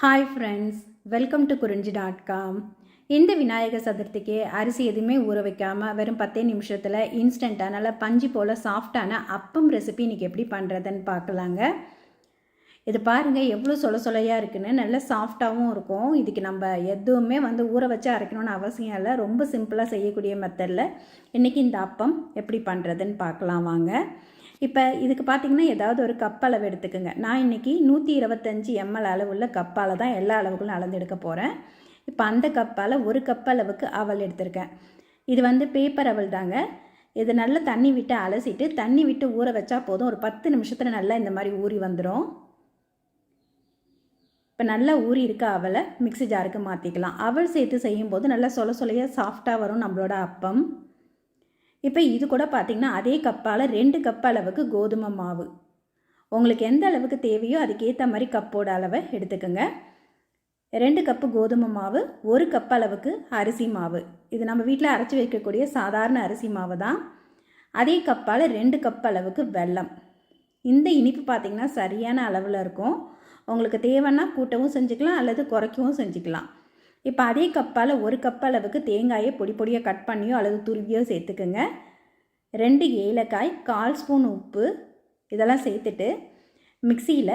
Hi friends welcome to Kurinji dot com இந்த விநாயகர் சதுர்த்திக்கு அரிசி எதுவுமே ஊற வைக்காமல் வெறும் பத்தே நிமிஷத்தில் இன்ஸ்டண்ட்டாக நல்லா பஞ்சு போல் சாஃப்டான அப்பம் ரெசிபி இன்றைக்கி எப்படி பண்ணுறதுன்னு பார்க்கலாங்க. இது பாருங்கள் எவ்வளோ சொல சொலையாக இருக்குன்னு. நல்ல சாஃப்டாகவும் இருக்கும். இதுக்கு நம்ம எதுவுமே வந்து ஊற வச்சு அரைக்கணும்னு அவசியம் இல்லை. ரொம்ப சிம்பிளாக செய்யக்கூடிய மெத்தடில் இன்றைக்கி இந்த அப்பம் எப்படி பண்ணுறதுன்னு பார்க்கலாம் வாங்க. இப்போ இதுக்கு பார்த்தீங்கன்னா ஏதாவது ஒரு கப் அளவு எடுத்துக்கோங்க. நான் இன்றைக்கி நூற்றி இருபத்தஞ்சி எம்எல் அளவுள்ள கப்பால் தான் எல்லா அளவுகளும் அளந்து எடுக்க போகிறேன் இப்போ அந்த கப்பால் ஒரு கப் அளவுக்கு அவல் எடுத்திருக்கேன். இது வந்து பேப்பர் அவல் தாங்க. இது நல்லா தண்ணி விட்டு அலசிட்டு தண்ணி விட்டு ஊற வச்சா போதும். ஒரு பத்து நிமிஷத்தில் நல்லா இந்த மாதிரி ஊறி வந்துடும் இப்போ நல்லா ஊறி இருக்க அவலை மிக்ஸி ஜாருக்கு மாற்றிக்கலாம் அவல் சேர்த்து செய்யும்போது நல்லா சொல சொலையாக சாஃப்டாக வரும் நம்மளோட அப்பம். இப்போ இது கூட பார்த்திங்கன்னா அதே கப்பால் ரெண்டு கப் அளவுக்கு கோதுமை மாவு. உங்களுக்கு எந்த அளவுக்கு தேவையோ அதுக்கேற்ற மாதிரி கப்போட அளவை எடுத்துக்கோங்க. ரெண்டு கப்பு கோதுமை மாவு ஒரு கப் அளவுக்கு அரிசி மாவு. இது நம்ம வீட்டில் அரைச்சி வைக்கக்கூடிய சாதாரண அரிசி மாவு தான். அதே கப்பால் ரெண்டு கப் அளவுக்கு வெல்லம். இந்த இனிப்பு பார்த்திங்கன்னா சரியான அளவில் இருக்கும். உங்களுக்கு தேவைன்னா கூட்டவும் செஞ்சுக்கலாம் அல்லது குறைக்கவும் செஞ்சுக்கலாம். இப்போ அதே கப்பால் ஒரு கப் அளவுக்கு தேங்காயை பொடி பொடியாக கட் பண்ணியோ அல்லது துருவியோ சேர்த்துக்குங்க. ரெண்டு ஏலக்காய் கால் ஸ்பூன் உப்பு இதெல்லாம் சேர்த்துட்டு மிக்சியில்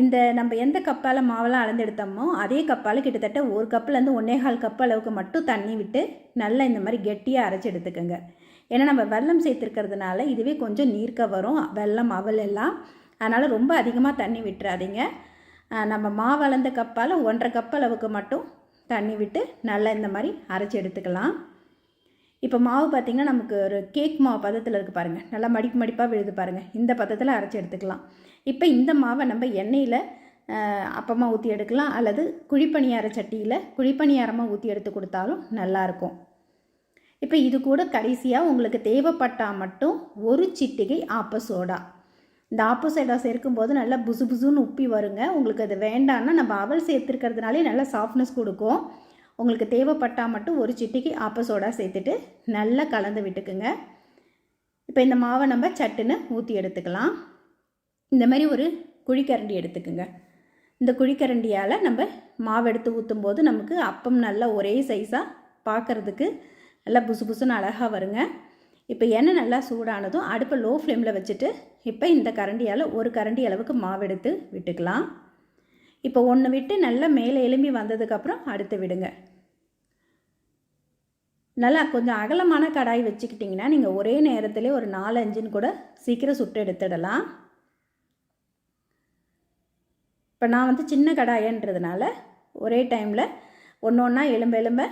இந்த நம்ம எந்த கப்பால் மாவெல்லாம் அளந்து எடுத்தோமோ அதே கப்பால் கிட்டத்தட்ட ஒரு கப்புலேருந்து ஒன்றேகால் கப் அளவுக்கு மட்டும் தண்ணி விட்டு நல்லா இந்த மாதிரி கெட்டியாக அரைச்சி எடுத்துக்கோங்க. ஏன்னா நம்ம வெல்லம் சேர்த்துருக்கிறதுனால இதுவே கொஞ்சம் நீர்க்க வரும் வெல்லம் அவல் எல்லாம். அதனால் ரொம்ப அதிகமாக தண்ணி விட்டுறாதீங்க. நம்ம மாவு அளந்த கப்பால் ஒன்றரை கப் அளவுக்கு மட்டும் தண்ணி விட்டு நல்லா இந்த மாதிரி அரைச்சி எடுத்துக்கலாம். இப்போ மாவு பார்த்திங்கன்னா நமக்கு ஒரு கேக் மாவு பதத்தில் இருக்குது பாருங்கள் நல்லா மடிப்பு மடிப்பாக விழுது பாருங்கள் இந்த பதத்தில் அரைச்சி எடுத்துக்கலாம். இப்போ இந்த மாவை நம்ம எண்ணெயில் அப்பமாக ஊற்றி எடுக்கலாம். அல்லது குழிப்பணியார சட்டியில் குழிப்பணியாரமாக ஊற்றி எடுத்து கொடுத்தாலும் நல்லாயிருக்கும் இப்போ இது கூட கடைசியாக உங்களுக்கு தேவைப்பட்டால் மட்டும் ஒரு சிட்டிகை ஆப்ப சோடா. இந்த ஆப்போசைடாக சேர்க்கும்போது நல்லா புசு புசுன்னு உப்பி வருங்க. உங்களுக்கு அது வேண்டான்னா நம்ம அவல் சேர்த்துருக்கிறதுனாலே நல்லா சாஃப்ட்னஸ் கொடுக்கும். உங்களுக்கு தேவைப்பட்டால் மட்டும் ஒரு சிட்டிக்கு ஆப்போசோடா சேர்த்துட்டு நல்லா கலந்து விட்டுக்குங்க. இப்போ இந்த மாவை நம்ம சட்டுன்னு ஊற்றி எடுத்துக்கலாம். இந்த மாதிரி ஒரு குழிக்கரண்டி எடுத்துக்குங்க. இந்த குழிக்கரண்டியால் நம்ம மாவு எடுத்து ஊற்றும் போது நமக்கு அப்பம் நல்லா ஒரே சைஸாக பார்க்குறதுக்கு நல்லா புசு புசுன்னு அழகாக வருங்க. இப்போ எண்ணெய் நல்லா சூடானதும் அடுப்பை லோ ஃப்ளேமில் வச்சுட்டு இப்போ இந்த கரண்டியால் ஒரு கரண்டி அளவுக்கு மாவு எடுத்து விட்டுக்கலாம். இப்போ ஒன்று விட்டு நல்லா மேலே எலும்பி வந்ததுக்கப்புறம் அடுத்து விடுங்க. நல்லா கொஞ்சம் அகலமான கடாய் வச்சுக்கிட்டிங்கன்னா நீங்கள் ஒரே நேரத்தில் ஒரு நாலு அஞ்சுன்னு கூட சீக்கிரம் சுட்டு எடுத்துடலாம். இப்போ நான் வந்து சின்ன கடாயன்றதுனால ஒரே டைமில் ஒன்று ஒன்றா எலும்ப எலும்ப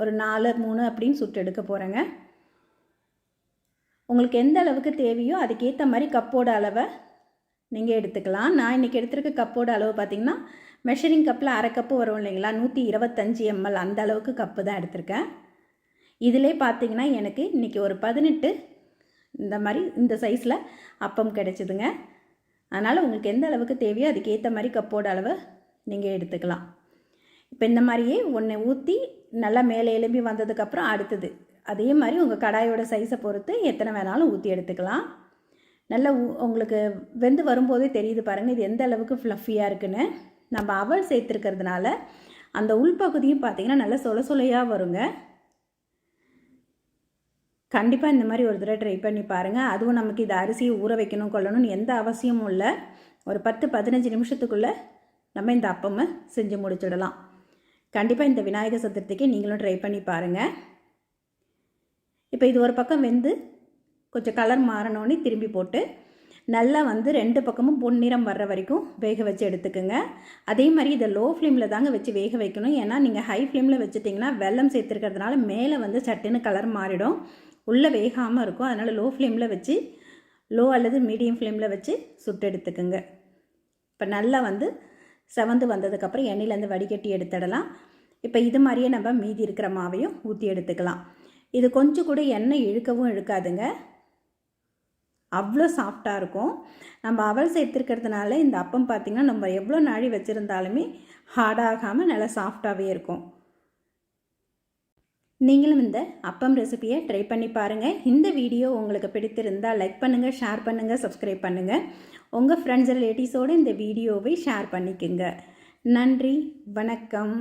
ஒரு நாலு மூணு அப்படின்னு சுட்டு எடுக்க போகிறேங்க உங்களுக்கு எந்த அளவுக்கு தேவையோ அதுக்கேற்ற மாதிரி கப்போட அளவை நீங்கள் எடுத்துக்கலாம். நான் இன்றைக்கி எடுத்துருக்க கப்போட அளவு பார்த்திங்கன்னா மெஷரிங் கப்பில் அரை கப்பு வரும் இல்லைங்களா? நூற்றி இருபத்தஞ்சி எம்எல் அந்த அளவுக்கு கப்பு தான் எடுத்திருக்கேன். இதிலே பார்த்திங்கன்னா எனக்கு இன்றைக்கி ஒரு பதினெட்டு இந்த மாதிரி இந்த சைஸில் அப்பம் கிடச்சிதுங்க. அதனால் உங்களுக்கு எந்த அளவுக்கு தேவையோ அதுக்கேற்ற மாதிரி கப்போட அளவை நீங்கள் எடுத்துக்கலாம். இப்போ இந்த மாதிரியே ஒன்று ஊற்றி நல்லா மேலே எலும்பி வந்ததுக்கப்புறம் அடுத்தது அதே மாதிரி உங்கள் கடாயோட சைஸை பொறுத்து எத்தனை வேணாலும் ஊற்றி எடுத்துக்கலாம். நல்லா உங்களுக்கு வெந்து வரும்போதே தெரியுது பாருங்கள் இது எந்த அளவுக்கு ஃப்ளஃபியாக இருக்குன்னு. நம்ம அவல் சேர்த்துருக்கிறதுனால அந்த உள்பகுதியும் பார்த்திங்கன்னா நல்லா சொல சொலையாக வருங்க. கண்டிப்பாக இந்த மாதிரி ஒரு தடவை ட்ரை பண்ணி பாருங்கள் அதுவும் நமக்கு இது அரிசியை ஊற வைக்கணும் கொள்ளணும்னு எந்த அவசியமும் இல்லை. ஒரு பத்து பதினஞ்சு நிமிஷத்துக்குள்ளே நம்ம இந்த அப்பமை செஞ்சு முடிச்சிடலாம். கண்டிப்பாக இந்த விநாயகர் சதுர்த்திக்கு நீங்களும் ட்ரை பண்ணி பாருங்கள் இப்போ இது ஒரு பக்கம் வெந்து கொஞ்சம் கலர் மாறினோன்னே திரும்பி போட்டு நல்லா வந்து ரெண்டு பக்கமும் பொன்னிறம் வர்ற வரைக்கும் வேக வச்சு எடுத்துக்கோங்க. அதே மாதிரி இதை லோ ஃப்ளேமில் தாங்க வச்சு வேக வைக்கணும். ஏன்னா நீங்கள் ஹை ஃப்ளேமில் வச்சுட்டிங்கன்னா வெள்ளம் சேர்த்துருக்கிறதுனால மேலே வந்து சட்டுன்னு கலர் மாறிடும். உள்ளே வேகாமல் இருக்கும். அதனால் லோ ஃப்ளேமில் வச்சு லோ அல்லது மீடியம் ஃப்ளேமில் வச்சு சுட்டு எடுத்துக்கோங்க. இப்போ நல்லா வந்து செவந்து வந்ததுக்கப்புறம் எண்ணெயிலேருந்து வடிகட்டி எடுத்துடலாம். இப்போ இது மாதிரியே நம்ம மீதி இருக்கிற மாவையும் ஊற்றி எடுத்துக்கலாம். இது கொஞ்சம் கூட எண்ணெய் இழுக்கவும் இழுக்காதுங்க. அவ்வளோ சாஃப்டாக இருக்கும். நம்ம அவல் சேர்த்துருக்கிறதுனால இந்த அப்பம் பார்த்திங்கன்னா நம்ம எவ்வளோ நாழி வச்சுருந்தாலுமே ஹார்டாகாமல் நல்லா சாஃப்டாகவே இருக்கும். நீங்களும் இந்த அப்பம் ரெசிபியை ட்ரை பண்ணி பாருங்கள் இந்த வீடியோ உங்களுக்கு பிடித்திருந்தால் லைக் பண்ணுங்கள் ஷேர் பண்ணுங்கள் சப்ஸ்கிரைப் பண்ணுங்கள் உங்கள் ஃப்ரெண்ட்ஸ் ரிலேட்டிவ்ஸோடு இந்த வீடியோவை ஷேர் பண்ணிக்கோங்க. நன்றி வணக்கம்.